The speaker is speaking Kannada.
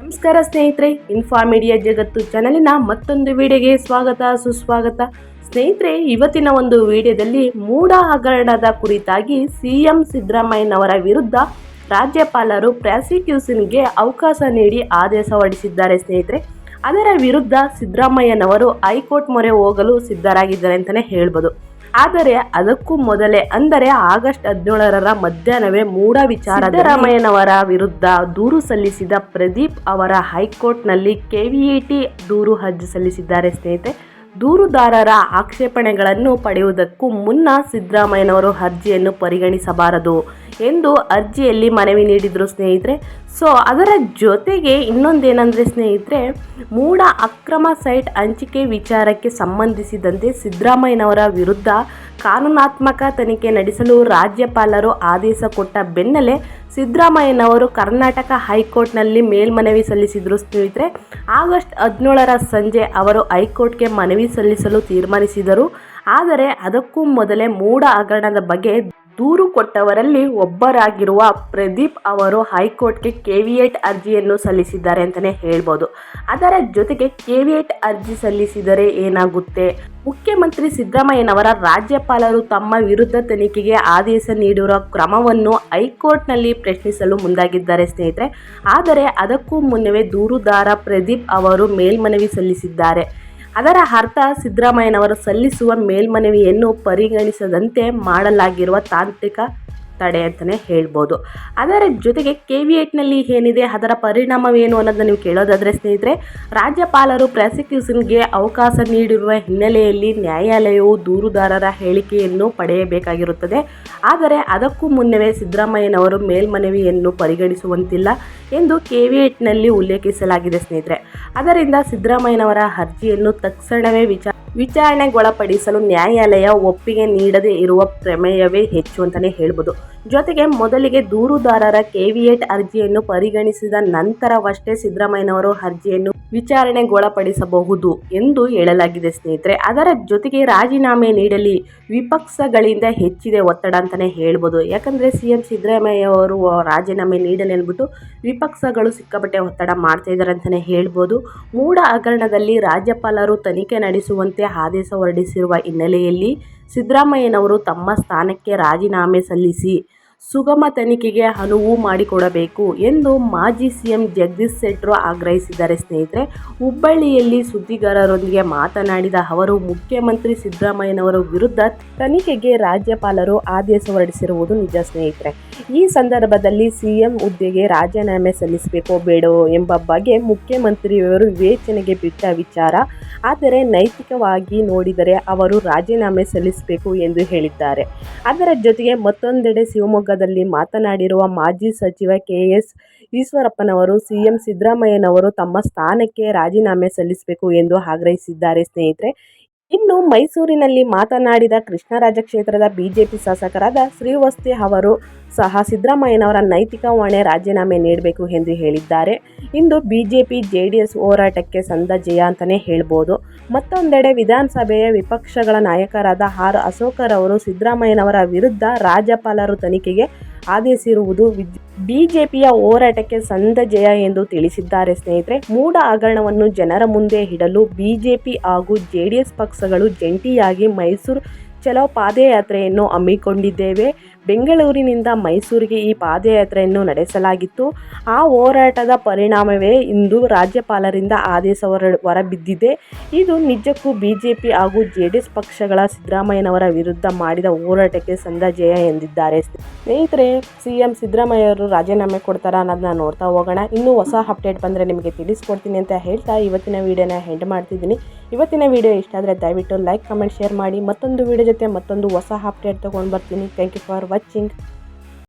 ನಮಸ್ಕಾರ ಸ್ನೇಹಿತರೆ ಇನ್ಫಾ ಮೀಡಿಯಾ ಜಗತ್ತು ಚಾನಲಿನ ಮತ್ತೊಂದು ವಿಡಿಯೋಗೆ ಸ್ವಾಗತ, ಸುಸ್ವಾಗತ. ಸ್ನೇಹಿತರೆ, ಇವತ್ತಿನ ಒಂದು ವಿಡಿಯೋದಲ್ಲಿ ಮೂಢ ಹಗರಣದ ಕುರಿತಾಗಿ ಸಿಎಂ ಸಿದ್ದರಾಮಯ್ಯನವರ ವಿರುದ್ಧ ರಾಜ್ಯಪಾಲರು ಪ್ರಾಸಿಕ್ಯೂಷನ್ಗೆ ಅವಕಾಶ ನೀಡಿ ಆದೇಶ ಹೊರಡಿಸಿದ್ದಾರೆ ಸ್ನೇಹಿತರೆ. ಅದರ ವಿರುದ್ಧ ಸಿದ್ದರಾಮಯ್ಯನವರು ಹೈಕೋರ್ಟ್ ಮೊರೆ ಹೋಗಲು ಸಿದ್ಧರಾಗಿದ್ದಾರೆ ಅಂತಲೇ ಹೇಳ್ಬೋದು. ಆದರೆ ಅದಕ್ಕೂ ಮೊದಲೇ, ಅಂದರೆ ಆಗಸ್ಟ್ ಹದಿನೇಳರ ಮಧ್ಯಾಹ್ನವೇ ಮೂಢ ವಿಚಾರ ಸಿದ್ದರಾಮಯ್ಯನವರ ವಿರುದ್ಧ ದೂರು ಸಲ್ಲಿಸಿದ ಪ್ರದೀಪ್ ಅವರ ಹೈಕೋರ್ಟ್ನಲ್ಲಿ ಕೆವಿಇಟಿ ದೂರು ಅರ್ಜಿ ಸಲ್ಲಿಸಿದ್ದಾರೆ ಸ್ನೇಹಿತೆ ದೂರುದಾರರ ಆಕ್ಷೇಪಣೆಗಳನ್ನು ಪಡೆಯುವುದಕ್ಕೂ ಮುನ್ನ ಸಿದ್ದರಾಮಯ್ಯನವರು ಅರ್ಜಿಯನ್ನು ಪರಿಗಣಿಸಬಾರದು ಎಂದು ಅರ್ಜಿಯಲ್ಲಿ ಮನವಿ ನೀಡಿದರು ಸ್ನೇಹಿತರೆ. ಸೊ ಅದರ ಜೊತೆಗೆ ಇನ್ನೊಂದೇನೆಂದರೆ ಸ್ನೇಹಿತರೆ ಮೂಡ ಅಕ್ರಮ ಸೈಟ್ ಹಂಚಿಕೆ ವಿಚಾರಕ್ಕೆ ಸಂಬಂಧಿಸಿದಂತೆ ಸಿದ್ದರಾಮಯ್ಯನವರ ವಿರುದ್ಧ ಕಾನೂನಾತ್ಮಕ ತನಿಖೆ ನಡೆಸಲು ರಾಜ್ಯಪಾಲರು ಆದೇಶ ಕೊಟ್ಟ ಬೆನ್ನಲ್ಲೇ ಸಿದ್ದರಾಮಯ್ಯನವರು ಕರ್ನಾಟಕ ಹೈಕೋರ್ಟ್ನಲ್ಲಿ ಮೇಲ್ಮನವಿ ಸಲ್ಲಿಸಿದರು ಸ್ನೇಹಿತರೆ. ಆಗಸ್ಟ್ ಹದಿನೇಳರ ಸಂಜೆ ಅವರು ಹೈಕೋರ್ಟ್ಗೆ ಮನವಿ ಸಲ್ಲಿಸಲು ತೀರ್ಮಾನಿಸಿದರು. ಆದರೆ ಅದಕ್ಕೂ ಮೊದಲೇ ಮೂಡ ಹಗರಣದ ಬಗ್ಗೆ ದೂರು ಕೊಟ್ಟವರಲ್ಲಿ ಒಬ್ಬರಾಗಿರುವ ಪ್ರದೀಪ್ ಅವರು ಹೈಕೋರ್ಟ್ಗೆ ಕೆವಿಯೇಟ್ ಅರ್ಜಿಯನ್ನು ಸಲ್ಲಿಸಿದ್ದಾರೆ ಅಂತಲೇ ಹೇಳ್ಬೋದು. ಅದರ ಜೊತೆಗೆ ಕೆವಿಯೇಟ್ ಅರ್ಜಿ ಸಲ್ಲಿಸಿದರೆ ಏನಾಗುತ್ತೆ? ಮುಖ್ಯಮಂತ್ರಿ ಸಿದ್ದರಾಮಯ್ಯನವರ ರಾಜ್ಯಪಾಲರು ತಮ್ಮ ವಿರುದ್ಧ ತನಿಖೆಗೆ ಆದೇಶ ನೀಡಿರುವ ಕ್ರಮವನ್ನು ಹೈಕೋರ್ಟ್ನಲ್ಲಿ ಪ್ರಶ್ನಿಸಲು ಮುಂದಾಗಿದ್ದಾರೆ ಸ್ನೇಹಿತರೆ. ಆದರೆ ಅದಕ್ಕೂ ಮುನ್ನವೇ ದೂರುದಾರ ಪ್ರದೀಪ್ ಅವರು ಮೇಲ್ಮನವಿ ಸಲ್ಲಿಸಿದ್ದಾರೆ. ಅದರ ಅರ್ಥ ಸಿದ್ದರಾಮಯ್ಯನವರು ಸಲ್ಲಿಸುವ ಮೇಲ್ಮನವಿಯನ್ನು ಪರಿಗಣಿಸದಂತೆ ಮಾಡಲಾಗಿರುವ ತಾಂತ್ರಿಕ ತಡೆ ಅಂತಲೇ ಹೇಳ್ಬೋದು. ಅದರ ಜೊತೆಗೆ ಕೆ ವಿ ಏಟ್ನಲ್ಲಿ ಏನಿದೆ, ಅದರ ಪರಿಣಾಮವೇನು ಅನ್ನೋದನ್ನು ನೀವು ಕೇಳೋದಾದರೆ ಸ್ನೇಹಿತರೆ, ರಾಜ್ಯಪಾಲರು ಪ್ರಾಸಿಕ್ಯೂಷನ್ಗೆ ಅವಕಾಶ ನೀಡಿರುವ ಹಿನ್ನೆಲೆಯಲ್ಲಿ ನ್ಯಾಯಾಲಯವು ದೂರುದಾರರ ಹೇಳಿಕೆಯನ್ನು ಪಡೆಯಬೇಕಾಗಿರುತ್ತದೆ. ಆದರೆ ಅದಕ್ಕೂ ಮುನ್ನವೇ ಸಿದ್ದರಾಮಯ್ಯನವರು ಮೇಲ್ಮನವಿಯನ್ನು ಪರಿಗಣಿಸುವಂತಿಲ್ಲ ಎಂದು ಕೆ ವಿ ಏಟ್ನಲ್ಲಿ ಉಲ್ಲೇಖಿಸಲಾಗಿದೆ ಸ್ನೇಹಿತರೆ. ಅದರಿಂದ ಸಿದ್ದರಾಮಯ್ಯನವರ ಅರ್ಜಿಯನ್ನು ತಕ್ಷಣವೇ ವಿಚಾರ ವಿಚಾರಣೆಗೊಳಪಡಿಸಲು ನ್ಯಾಯಾಲಯ ಒಪ್ಪಿಗೆ ನೀಡದೇ ಇರುವ ಪ್ರಮೇಯವೇ ಹೆಚ್ಚು ಅಂತಲೇ ಹೇಳ್ಬೋದು. ಜೊತೆಗೆ ಮೊದಲಿಗೆ ದೂರುದಾರರ ಕೆವಿಯೇಟ್ ಅರ್ಜಿಯನ್ನು ಪರಿಗಣಿಸಿದ ನಂತರವಷ್ಟೇ ಸಿದ್ದರಾಮಯ್ಯನವರು ಅರ್ಜಿಯನ್ನು ವಿಚಾರಣೆಗೊಳಪಡಿಸಬಹುದು ಎಂದು ಹೇಳಲಾಗಿದೆ ಸ್ನೇಹಿತರೆ. ಅದರ ಜೊತೆಗೆ ರಾಜೀನಾಮೆ ನೀಡಲಿ, ವಿಪಕ್ಷಗಳಿಂದ ಹೆಚ್ಚಿದೆ ಒತ್ತಡ ಅಂತಲೇ ಹೇಳ್ಬೋದು. ಯಾಕಂದರೆ ಸಿ ಎಂ ಸಿದ್ದರಾಮಯ್ಯ ಅವರು ರಾಜೀನಾಮೆ ನೀಡಲಿ ಅಂದ್ಬಿಟ್ಟು ವಿಪಕ್ಷಗಳು ಸಿಕ್ಕಾಪಟ್ಟೆ ಒತ್ತಡ ಮಾಡ್ತಾ ಇದ್ದಾರೆ ಅಂತಲೇ ಹೇಳ್ಬೋದು. ಮೂಡ ಹಗರಣದಲ್ಲಿ ರಾಜ್ಯಪಾಲರು ತನಿಖೆ ನಡೆಸುವಂತೆ ಆದೇಶ ಹೊರಡಿಸಿರುವ ಹಿನ್ನೆಲೆಯಲ್ಲಿ ಸಿದ್ದರಾಮಯ್ಯನವರು ತಮ್ಮ ಸ್ಥಾನಕ್ಕೆ ರಾಜೀನಾಮೆ ಸಲ್ಲಿಸಿ ಸುಗಮ ತನಿಖೆಗೆ ಅನುವು ಮಾಡಿಕೊಡಬೇಕು ಎಂದು ಮಾಜಿ ಸಿಎಂ ಜಗದೀಶ್ ಶೆಟ್ಟರು ಆಗ್ರಹಿಸಿದ್ದಾರೆ ಸ್ನೇಹಿತರೆ. ಹುಬ್ಬಳ್ಳಿಯಲ್ಲಿ ಸುದ್ದಿಗಾರರೊಂದಿಗೆ ಮಾತನಾಡಿದ ಅವರು, ಮುಖ್ಯಮಂತ್ರಿ ಸಿದ್ದರಾಮಯ್ಯನವರ ವಿರುದ್ಧ ತನಿಖೆಗೆ ರಾಜ್ಯಪಾಲರು ಆದೇಶ ಹೊರಡಿಸಿರುವುದು ನಿಜ ಸ್ನೇಹಿತರೆ. ಈ ಸಂದರ್ಭದಲ್ಲಿ ಸಿಎಂ ಹುದ್ದೆಗೆ ರಾಜೀನಾಮೆ ಸಲ್ಲಿಸಬೇಕೋ ಬೇಡೋ ಎಂಬ ಬಗ್ಗೆ ಮುಖ್ಯಮಂತ್ರಿಯವರು ವಿವೇಚನೆಗೆ ಬಿಟ್ಟ ವಿಚಾರ. ಆದರೆ ನೈತಿಕವಾಗಿ ನೋಡಿದರೆ ಅವರು ರಾಜೀನಾಮೆ ಸಲ್ಲಿಸಬೇಕು ಎಂದು ಹೇಳಿದ್ದಾರೆ. ಅದರ ಜೊತೆಗೆ ಮತ್ತೊಂದೆಡೆ ಶಿವಮೊಗ್ಗದಲ್ಲಿ ಮಾತನಾಡಿರುವ ಮಾಜಿ ಸಚಿವ ಕೆ ಎಸ್ ಈಶ್ವರಪ್ಪನವರು, ಸಿಎಂ ಸಿದ್ದರಾಮಯ್ಯನವರು ತಮ್ಮ ಸ್ಥಾನಕ್ಕೆ ರಾಜೀನಾಮೆ ಸಲ್ಲಿಸಬೇಕು ಎಂದು ಆಗ್ರಹಿಸಿದ್ದಾರೆ. ಸ್ನೇಹಿತರೆ, ಇನ್ನು ಮೈಸೂರಿನಲ್ಲಿ ಮಾತನಾಡಿದ ಕೃಷ್ಣರಾಜ ಕ್ಷೇತ್ರದ ಬಿಜೆಪಿ ಶಾಸಕರಾದ ಶ್ರೀವಸ್ತಿ ಅವರು ಸಹ ಸಿದ್ದರಾಮಯ್ಯನವರ ನೈತಿಕ ಹೊಣೆ ರಾಜೀನಾಮೆ ನೀಡಬೇಕು ಎಂದು ಹೇಳಿದ್ದಾರೆ. ಇಂದು ಬಿಜೆಪಿ ಜೆಡಿಎಸ್ ಹೋರಾಟಕ್ಕೆ ಸಂದ ಜಯ ಅಂತಲೇ ಹೇಳ್ಬೋದು. ಮತ್ತೊಂದೆಡೆ ವಿಧಾನಸಭೆಯ ವಿಪಕ್ಷಗಳ ನಾಯಕರಾದ ಆರ್ ಅಶೋಕರವರು ಸಿದ್ದರಾಮಯ್ಯನವರ ವಿರುದ್ಧ ರಾಜ್ಯಪಾಲರು ತನಿಖೆಗೆ ಆದೇಶಿರುವುದು ಬಿಜೆಪಿಯ ಹೋರಾಟಕ್ಕೆ ಸಂದ ಜಯ ಎಂದು ತಿಳಿಸಿದ್ದಾರೆ ಸ್ನೇಹಿತರೆ. ಮೂಢ ಹಗರಣವನ್ನು ಜನರ ಮುಂದೆ ಇಡಲು ಬಿಜೆಪಿ ಹಾಗೂ ಜೆಡಿಎಸ್ ಪಕ್ಷಗಳು ಜಂಟಿಯಾಗಿ ಮೈಸೂರು ಚಲೋ ಪಾದಯಾತ್ರೆಯನ್ನು ಹಮ್ಮಿಕೊಂಡಿದ್ದೇವೆ. ಬೆಂಗಳೂರಿನಿಂದ ಮೈಸೂರಿಗೆ ಈ ಪಾದಯಾತ್ರೆಯನ್ನು ನಡೆಸಲಾಗಿತ್ತು. ಆ ಹೋರಾಟದ ಪರಿಣಾಮವೇ ಇಂದು ರಾಜ್ಯಪಾಲರಿಂದ ಆದೇಶ ಹೊರ, ಹೊರಬಿದ್ದಿದೆ. ಇದು ನಿಜಕ್ಕೂ ಹಾಗೂ ಜೆ ಡಿ ಎಸ್ ಪಕ್ಷಗಳ ಸಿದ್ದರಾಮಯ್ಯನವರ ವಿರುದ್ಧ ಮಾಡಿದ ಹೋರಾಟಕ್ಕೆ ಸಂದ ಜಯ ಎಂದಿದ್ದಾರೆ. ಸ್ನೇಹಿತರೆ ಸಿ ಎಂ ಸಿದ್ದರಾಮಯ್ಯವರು ರಾಜೀನಾಮೆ ಕೊಡ್ತಾರಾ ಅನ್ನೋದನ್ನ ನೋಡ್ತಾ ಹೋಗೋಣ. ಇನ್ನೂ ಹೊಸ ಅಪ್ಡೇಟ್ ಬಂದರೆ ನಿಮಗೆ ತಿಳಿಸ್ಕೊಡ್ತೀನಿ ಅಂತ ಹೇಳ್ತಾ ಇವತ್ತಿನ ವೀಡಿಯೋನ ಹೆಂಡ್ ಮಾಡ್ತಿದ್ದೀನಿ. ಇವತ್ತಿನ ವಿಡಿಯೋ ಇಷ್ಟ ಆದರೆ ದಯವಿಟ್ಟು ಲೈಕ್ ಕಮೆಂಟ್ ಶೇರ್ ಮಾಡಿ. ಮತ್ತೊಂದು ವಿಡಿಯೋ ಜೊತೆ ಮತ್ತೊಂದು ಹೊಸ ಅಪ್ಡೇಟ್ ತೊಗೊಂಡು ಬರ್ತೀನಿ. Thank you for watching